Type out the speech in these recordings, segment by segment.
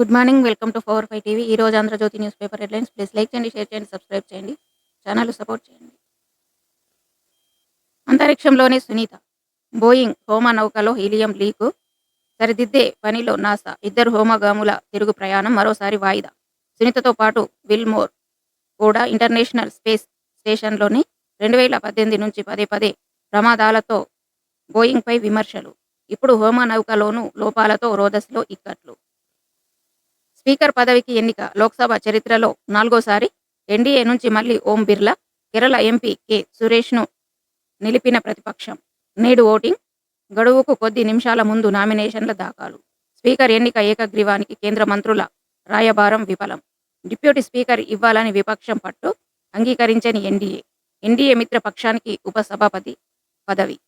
Good morning welcome to four five TV. ఈ రోజు Andhra Jyothi news paper headlines. Please like చేయండి share చేయండి subscribe చేయండి. Channel support చేయండి. అంతరిక్షంలోనే సునీత బోయింగ్ హోమ నౌకలో హీలియం లీకు సరిదిద్దే పనిలో నాసా ఇద్దరు హోమగాముల తిరుగు ప్రయాణం మరోసారి వాయిదా. సునీతతో పాటు విల్మోర్ కూడా ఇంటర్నేషనల్ స్పేస్ స్టేషన్లోని రెండు వేల పద్దెనిమిది నుంచి పదే పదే ప్రమాదాలతో బోయింగ్పై విమర్శలు. ఇప్పుడు హోమ నౌకలోనూ లోపాలతో రోదస్లో ఇక్కట్లు. స్పీకర్ పదవికి ఎన్నిక లోక్సభ చరిత్రలో నాలుగోసారి ఎన్డీఏ నుంచి మళ్ళీ ఓం బిర్లా కేరళ ఎంపీ కె సురేష్ను నిలిపిన ప్రతిపక్షం. నేడు ఓటింగ్ గడువుకు కొద్ది నిమిషాల ముందు నామినేషన్ల దాఖలు. స్పీకర్ ఎన్నిక ఏకగ్రీవానికి కేంద్ర మంత్రుల రాయబారం విఫలం. డిప్యూటీ స్పీకర్ ఇవ్వాలని విపక్షం పట్టు అంగీకరించని ఎన్డీఏ. ఎన్డీఏ మిత్రపక్షానికి ఉపసభాపతి పదవి.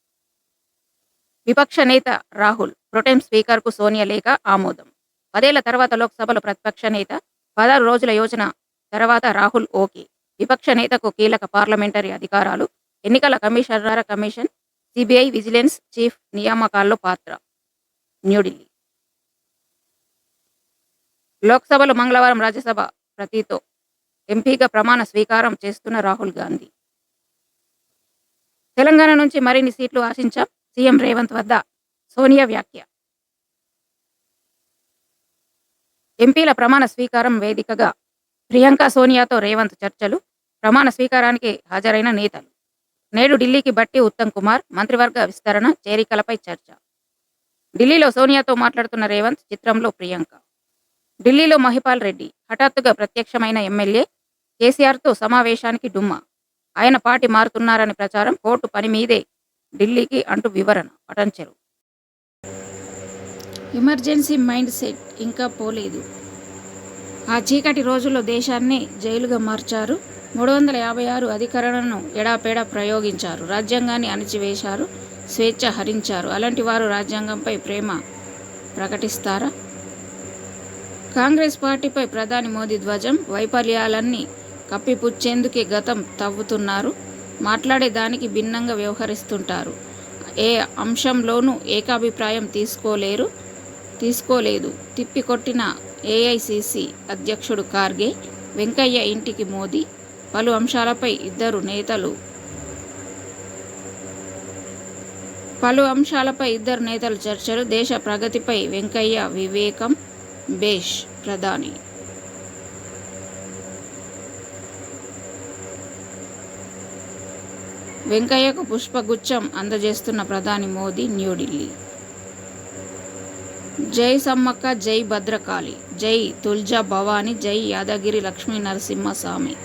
విపక్ష నేత రాహుల్ ప్రొటెం స్పీకర్కు సోనియా లేఖ ఆమోదం. పదేళ్ళ తర్వాత లోక్సభలో ప్రతిపక్ష నేత పదహారు రోజుల యోజన తర్వాత రాహుల్ ఓకే. విపక్ష నేతకు కీలక పార్లమెంటరీ అధికారాలు ఎన్నికల commissioner commission CBI vigilance chief నియామకాల్లో పాత్ర. న్యూఢిల్లీ. లోక్సభలో మంగళవారం రాజ్యసభ ప్రతితో ఎంపీగా ప్రమాణ స్వీకారం చేస్తున్న రాహుల్ గాంధీ. తెలంగాణ నుంచి మరిన్ని సీట్లు ఆశించాం. సీఎం రేవంత్ వద్ద సోనియా వ్యాఖ్య. ఎంపీల ప్రమాణ స్వీకారం వేదికగా ప్రియాంక సోనియాతో రేవంత్ చర్చలు ప్రమాణ స్వీకారానికి హాజరైన నేతలు. నేడు ఢిల్లీకి బట్టి ఉత్తమ్ కుమార్ మంత్రివర్గ విస్తరణ చేరికలపై చర్చ. ఢిల్లీలో సోనియాతో మాట్లాడుతున్న రేవంత్ చిత్రంలో ప్రియాంక. ఢిల్లీలో మహిపాల్ రెడ్డి హఠాత్తుగా ప్రత్యక్షమైన ఎమ్మెల్యే కేసీఆర్తో సమావేశానికి డుమ్మా. ఆయన పార్టీ మారుతున్నారని ప్రచారం కోర్టు పని మీదే ఢిల్లీకి అంటూ వివరణ పటంచెరు. ఎమర్జెన్సీ మైండ్ సెట్ ఇంకా పోలేదు. ఆ చీకటి రోజుల్లో దేశాన్ని జైలుగా మార్చారు. మూడు వందల యాభై ఆరు అధికరణను ఎడాపేడా ప్రయోగించారు. రాజ్యాంగాన్ని అణిచివేశారు. స్వేచ్ఛ హరించారు. అలాంటి వారు రాజ్యాంగంపై ప్రేమ ప్రకటిస్తారా? కాంగ్రెస్ పార్టీపై ప్రధాని మోదీ ధ్వజం వైఫల్యాలన్నీ కప్పిపుచ్చేందుకే గతం తవ్వుతున్నారు. మాట్లాడే దానికి భిన్నంగా వ్యవహరిస్తుంటారు. ఏ అంశంలోనూ ఏకాభిప్రాయం తీసుకోలేరు. తీసుకోలేదు. తిప్పికొట్టిన ఏఐసిసి అధ్యక్షుడు ఖార్గే వెంకయ్య ఇంటికి మోదీ పలు అంశాలపై ఇద్దరు నేతలు పలు అంశాలపై ఇద్దరు నేతలు చర్చలు దేశ ప్రగతిపై వెంకయ్య వివేకం బేష్ ప్రధాని. వెంకయ్యకు పుష్పగుచ్చం అందజేస్తున్న ప్రధాని మోదీ న్యూఢిల్లీ జై సమ్మక్క జై భద్రకాళి జై తుల్జా భవాని జై యాదగిరి లక్ష్మీ నరసింహస్వామి.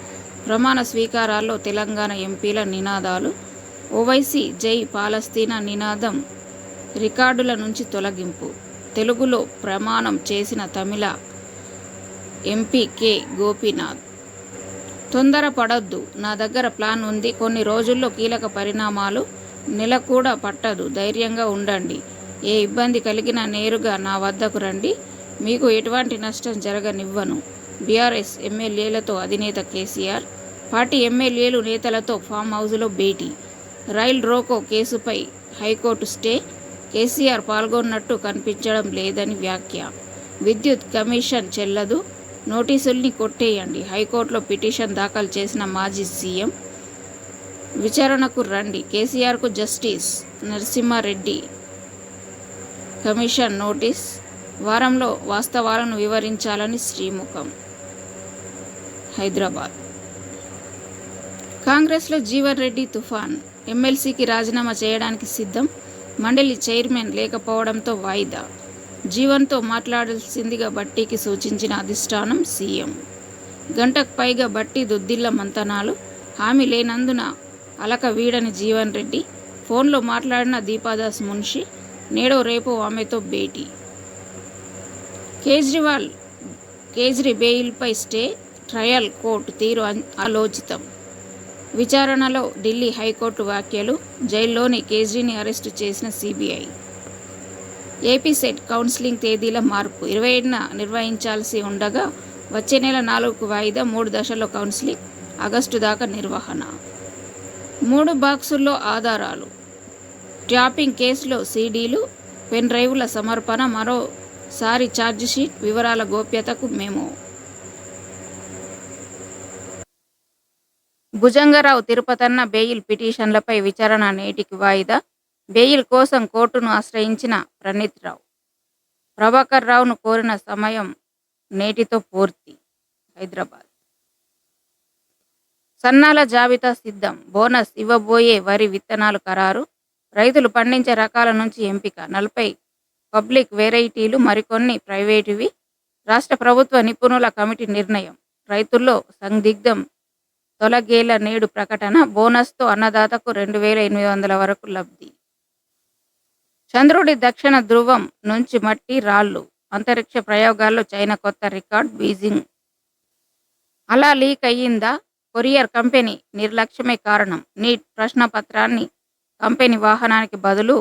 ప్రమాణ స్వీకారాల్లో తెలంగాణ ఎంపీల నినాదాలు. ఓవైసీ జై పాలస్తీనా నినాదం రికార్డుల నుంచి తొలగింపు. తెలుగులో ప్రమాణం చేసిన తమిళ ఎంపీ కె. గోపీనాథ్. తొందరపడొద్దు నా దగ్గర ప్లాన్ ఉంది. కొన్ని రోజుల్లో కీలక పరిణామాలు నెల కూడా పట్టదు. ధైర్యంగా ఉండండి. ఏ ఇబ్బంది కలిగినా నేరుగా నా వద్దకు రండి. మీకు ఎటువంటి నష్టం జరగనివ్వను. బీఆర్ఎస్ ఎమ్మెల్యేలతో అధినేత కేసీఆర్ పార్టీ ఎమ్మెల్యేలు నేతలతో ఫామ్ హౌస్లో భేటీ. రైల్ రోకో కేసుపై హైకోర్టు స్టే. కేసీఆర్ పాల్గొన్నట్టు కనిపించడం లేదని వ్యాఖ్య. విద్యుత్ కమిషన్ చెల్లదు. నోటీసుల్ని కొట్టేయండి. హైకోర్టులో పిటిషన్ దాఖలు చేసిన మాజీ సీఎం. విచారణకు రండి. కేసీఆర్కు జస్టిస్ నరసింహారెడ్డి కమిషన్ నోటీస్ వారంలో వాస్తవాలను వివరించాలని శ్రీముఖం. హైదరాబాద్. కాంగ్రెస్లో జీవన్ రెడ్డి తుఫాన్. ఎమ్మెల్సీకి రాజీనామా చేయడానికి సిద్ధం. మండలి చైర్మన్ లేకపోవడంతో వాయిదా. జీవన్తో మాట్లాడాల్సిందిగా బట్టీకి సూచించిన అధిష్టానం సీఎం. గంటకు పైగా బట్టి దుద్దిల్ల మంతనాలు. హామీ లేనందున అలక వీడని జీవన్ రెడ్డి. ఫోన్లో మాట్లాడిన దీపాదాస్ మున్షి నేడో రేపు ఆమెతో భేటీ. కేజ్రీవాల్ కేజ్రీ బెయిల్పై స్టే ట్రయల్ కోర్టు తీరు ఆలోచితం. విచారణలో ఢిల్లీ హైకోర్టు వ్యాఖ్యలు జైల్లోని కేజ్రీని అరెస్టు చేసిన సిబిఐ. ఏపీ సెట్ కౌన్సిలింగ్ తేదీల మార్పు ఇరవై ఏడున నిర్వహించాల్సి ఉండగా వచ్చే నెల నాలుగుకు వాయిదా మూడు దశల్లో కౌన్సిలింగ్ ఆగస్టు దాకా నిర్వహణ. మూడు బాక్సుల్లో ఆధారాలు. ట్యాపింగ్ కేసులో సీడీలు పెన్ డ్రైవ్ల సమర్పణ మరోసారి ఛార్జిషీట్ వివరాల గోప్యతకు మేము. భుజంగరావు తిరుపతన్న బెయిల్ పిటిషన్లపై విచారణ నేటికి వాయిదా. బెయిల్ కోసం కోర్టును ఆశ్రయించిన ప్రణీత్ రావు ప్రభాకర్ రావును కోరిన సమయం నేటితో పూర్తి. హైదరాబాద్. సన్నాల జాబితా సిద్ధం. బోనస్ ఇవ్వబోయే వరి విత్తనాలు ఖరారు. రైతులు పండించే రకాల నుంచి ఎంపిక. నలభై పబ్లిక్ వెరైటీలు మరికొన్ని ప్రైవేటువి. రాష్ట్ర ప్రభుత్వ నిపుణుల కమిటీ నిర్ణయం. రైతుల్లో సందిగ్ధం తొలగేల నేడు ప్రకటన. బోనస్తో అన్నదాతకు రెండు వేల ఎనిమిది వందల వరకు లబ్ధి. చంద్రుడి దక్షిణ ధ్రువం నుంచి మట్టి రాళ్ళు. అంతరిక్ష ప్రయోగాల్లో చైనా కొత్త రికార్డ్. బీజింగ్. అలా లీక్ అయ్యిందా? కొరియర్ కంపెనీ నిర్లక్ష్యమే కారణం. నీట్ ప్రశ్నపత్రాన్ని కంపెనీ వాహనానికి బదులు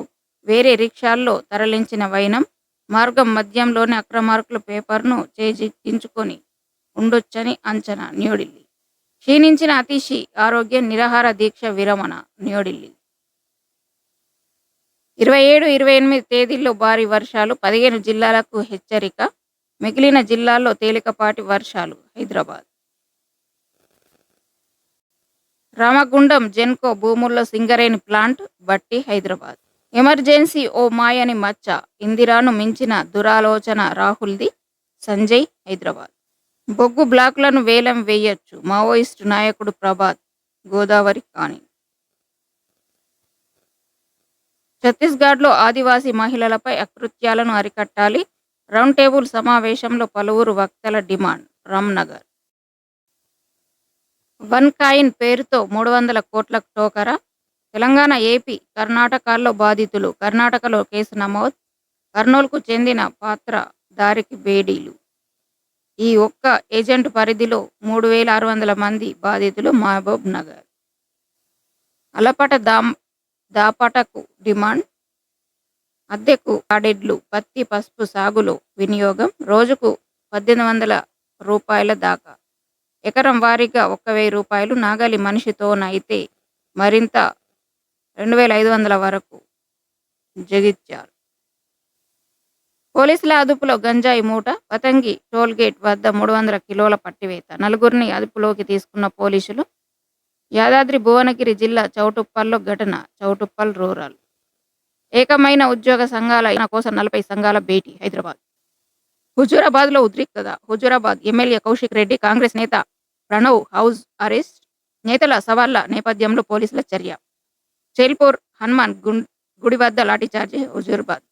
వేరే రిక్షాల్లో తరలించిన వైనం మార్గం మధ్యంలోనే అక్రమార్కుల పేపర్ను చేజిక్కించుకొని ఉండొచ్చని అంచనా న్యూఢిల్లీ. క్షీణించిన అతిషి ఆరోగ్య నిరాహార దీక్ష విరమణ న్యూఢిల్లీ. ఇరవై ఏడు ఇరవై ఎనిమిది తేదీల్లో భారీ వర్షాలు పదిహేను జిల్లాలకు హెచ్చరిక మిగిలిన జిల్లాల్లో తేలికపాటి వర్షాలు హైదరాబాద్. రామగుండం జెన్కో భూముల్లో సింగరేణి ప్లాంట్ బట్టి హైదరాబాద్. ఎమర్జెన్సీ ఓ మాయని మచ్చ ఇందిరాను మించిన దురాలోచన రాహుల్ది సంజయ్ హైదరాబాద్. బొగ్గు బ్లాకులను వేలం వేయొచ్చు మావోయిస్టు నాయకుడు ప్రభాత్ గోదావరి కాని. ఛత్తీస్గఢ్లో ఆదివాసీ మహిళలపై అకృత్యాలను అరికట్టాలి రౌండ్ టేబుల్ సమావేశంలో పలువురు వక్తల డిమాండ్ రామ్నగర్. వన్ కాయిన్ పేరుతో మూడు వందల కోట్ల టోకరా. తెలంగాణ ఏపీ కర్ణాటకల్లో బాధితులు. కర్ణాటకలో కేసు నమోదు. కర్నూలుకు చెందిన పాత్ర దారికి బేడీలు. ఈ ఒక్క ఏజెంట్ పరిధిలో మూడు వేల ఆరు వందల మంది బాధితులు మహబూబ్ నగర్. అలపట దామ్ దాపటకు డిమాండ్. అద్దెకు కాడెడ్లు పత్తి పసుపు సాగులో వినియోగం. రోజుకు పద్దెనిమిది వందల రూపాయల దాకా. ఎకరం వారీగా ఒక్క వెయ్యి రూపాయలు నాగలి మనిషితోనైతే మరింత రెండు వేల ఐదు వందల వరకు జగిచ్చారు పోలీసుల అదుపులో గంజాయి మూట పతంగి టోల్గేట్ వద్ద మూడు వందల కిలోల పట్టివేత. నలుగురిని అదుపులోకి తీసుకున్న పోలీసులు యాదాద్రి భువనగిరి జిల్లా చౌటుప్పల్లో ఘటన చౌటుప్పల్ రూరల్. ఏకమైన ఉద్యోగ సంఘాల కోసం నలభై సంఘాల భేటీ హైదరాబాద్. హుజూరాబాద్లో ఉద్రిక్తత. హుజూరాబాద్ ఎమ్మెల్యే కౌశిక్ రెడ్డి కాంగ్రెస్ నేత ప్రణవ్ హౌస్ అరెస్ట్ నేతల సవాళ్ళ నేపథ్యంలో పోలీసుల చర్య. చైల్పూర్ హనుమాన్ గుడి వద్ద లాఠీచార్జి హుజూర్బాద్.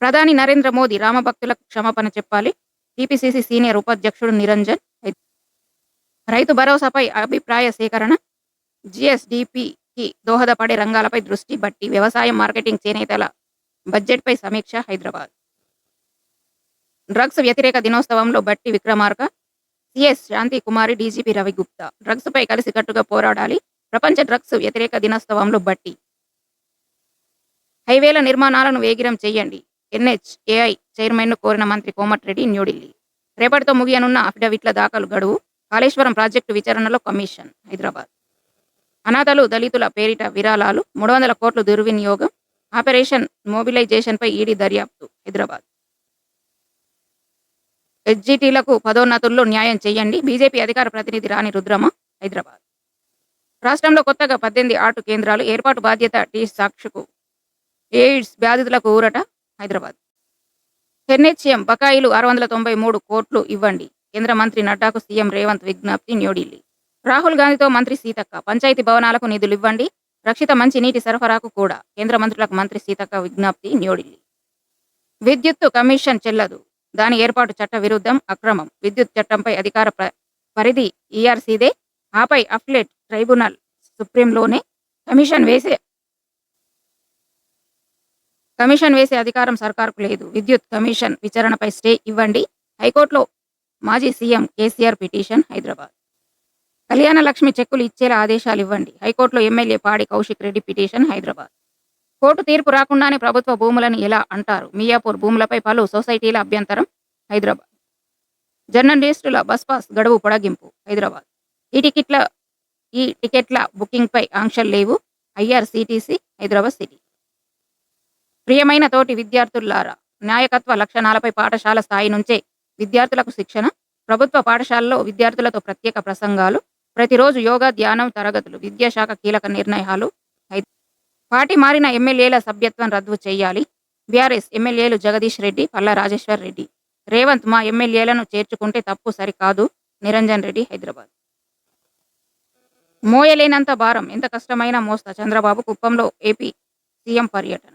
ప్రధాని నరేంద్ర మోదీ రామభక్తులకు క్షమాపణ చెప్పాలి. టీపీసీసీ సీనియర్ ఉపాధ్యక్షుడు నిరంజన్ రైతు భరోసాపై అభిప్రాయ సేకరణ. జిఎస్డిపికి దోహదపడే రంగాలపై దృష్టి బట్టి వ్యవసాయం మార్కెటింగ్ చేనేతల బడ్జెట్పై సమీక్ష హైదరాబాద్. డ్రగ్స్ వ్యతిరేక దినోత్సవంలో Bhatti Vikramarka. CS Shanti Kumari DGP Ravi Gupta drugs పై కలిసికట్టుగా పోరాడాలి. ప్రపంచ డ్రగ్స్ వ్యతిరేక దినోత్సవంలో బట్టి. హైవేల నిర్మాణాలను వేగిరం చేయండి. ఎన్హెచ్ఏఐ చైర్మన్ను కోరిన మంత్రి కోమటిరెడ్డి న్యూఢిల్లీ. రేపటితో ముగియనున్న అఫిడవిట్ల దాఖలు గడువు. కాళేశ్వరం ప్రాజెక్టు విచారణలో కమిషన్ హైదరాబాద్. అనాథలు దళితుల పేరిట విరాళాలు. మూడు వందల కోట్లు దుర్వినియోగం. ఆపరేషన్ మొబిలైజేషన్పై ఈడీ దర్యాప్తు హైదరాబాద్. ఎస్జిటీలకు పదోన్నతుల్లో న్యాయం చేయండి. బీజేపీ అధికార ప్రతినిధి రాణి రుద్రమ హైదరాబాద్. రాష్ట్రంలో కొత్తగా పద్దెనిమిది ఆటు కేంద్రాలు ఏర్పాటు బాధ్యత టీ సాక్షుకు. ఎయిడ్స్ బాధితులకు ఊరట హైదరాబాద్. ఎన్హెచ్ఎం బకాయిలు ఆరు వందల తొంభై మూడు కోట్లు ఇవ్వండి. కేంద్ర మంత్రి నడ్డాకు సీఎం రేవంత్ విజ్ఞప్తి న్యూఢిల్లీ. రాహుల్ గాంధీతో మంత్రి సీతక్క. పంచాయతీ భవనాలకు నిధులు ఇవ్వండి. రక్షిత మంచి నీటి సరఫరాకు కూడా. కేంద్ర మంత్రులకు మంత్రి సీతక్క విజ్ఞప్తి న్యూఢిల్లీ. విద్యుత్తు కమిషన్ చెల్లదు. దాని ఏర్పాటు చట్ట విరుద్ధం అక్రమం. విద్యుత్ చట్టంపై అధికార పరిధి ఈఆర్సీదే. ఆపై అఫ్లెట్ ట్రైబ్యునల్ సుప్రీంలోనే కమిషన్ వేసే కమిషన్ వేసే అధికారం సర్కార్కు లేదు. విద్యుత్ కమిషన్ విచారణపై స్టే ఇవ్వండి. హైకోర్టులో మాజీ సీఎం కేసీఆర్ పిటిషన్ హైదరాబాద్. కళ్యాణ లక్ష్మి చెక్కులు ఇచ్చేలా ఆదేశాలు ఇవ్వండి. హైకోర్టులో MLA Padi Kaushik Reddy petition Hyderabad. Court తీర్పు రాకుండానే ప్రభుత్వ భూములని ఎలా అంటారు? మియాపూర్ భూములపై పలు సొసైటీల అభ్యంతరం హైదరాబాద్. జర్నలిస్టుల బస్ పాస్ గడువు పొడగింపు హైదరాబాద్. ఈ టికెట్ల ఈ టికెట్ల బుకింగ్పై ఆంక్షలు లేవు. IRCTC Hyderabad city. ప్రియమైన తోటి విద్యార్థులారా నాయకత్వ లక్షణాలపై పాఠశాల స్థాయి నుంచే విద్యార్థులకు శిక్షణ ప్రభుత్వ పాఠశాలలో విద్యార్థులతో ప్రత్యేక ప్రసంగాలు ప్రతిరోజు యోగా ధ్యానం తరగతులు విద్యాశాఖ కీలక నిర్ణయాలు పార్టీ మారిన ఎమ్మెల్యేల సభ్యత్వం రద్దు చేయాలి. బీఆర్ఎస్ ఎమ్మెల్యేలు జగదీష్ రెడ్డి పల్లా రాజేశ్వర్ రెడ్డి. రేవంత్ మా ఎమ్మెల్యేలను చేర్చుకుంటే తప్పు సరికాదు. నిరంజన్ రెడ్డి హైదరాబాద్. మోయలేనంత భారం. ఎంత కష్టమైనా మోస్తా. చంద్రబాబు కుప్పంలో ఏపీ సీఎం పర్యటన.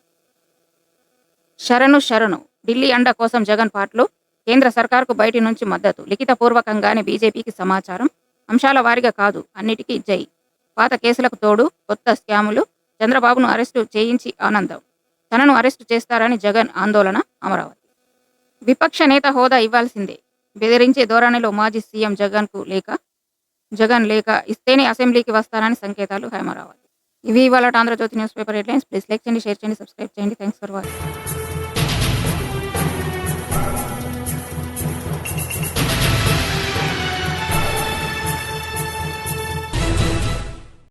శరణు శరణు. ఢిల్లీ అండ కోసం జగన్ పాటలు కేంద్ర సర్కార్కు బయటి నుంచి మద్దతు. లిఖితపూర్వకంగానే బీజేపీకి సమాచారం. అంశాల వారీగా కాదు. అన్నిటికీ జై. పాత కేసులకు తోడు కొత్త స్కాములు చంద్రబాబును అరెస్టు చేయించి ఆనందం తనను అరెస్టు చేస్తారని జగన్ ఆందోళన అమరావతి. విపక్ష నేత హోదా ఇవ్వాల్సిందే. బెదిరించే ధోరణిలో మాజీ సీఎం జగన్కు లేక జగన్ లేక ఇస్తేనే అసెంబ్లీకి వస్తానని సంకేతాలు హైమరావతి ఇవి ఇవాళ Andhra Jyothi news paper headlines. Please like చేయండి షేర్ చేయండి సబ్స్క్రైబ్ చేయండి. Thanks for watching.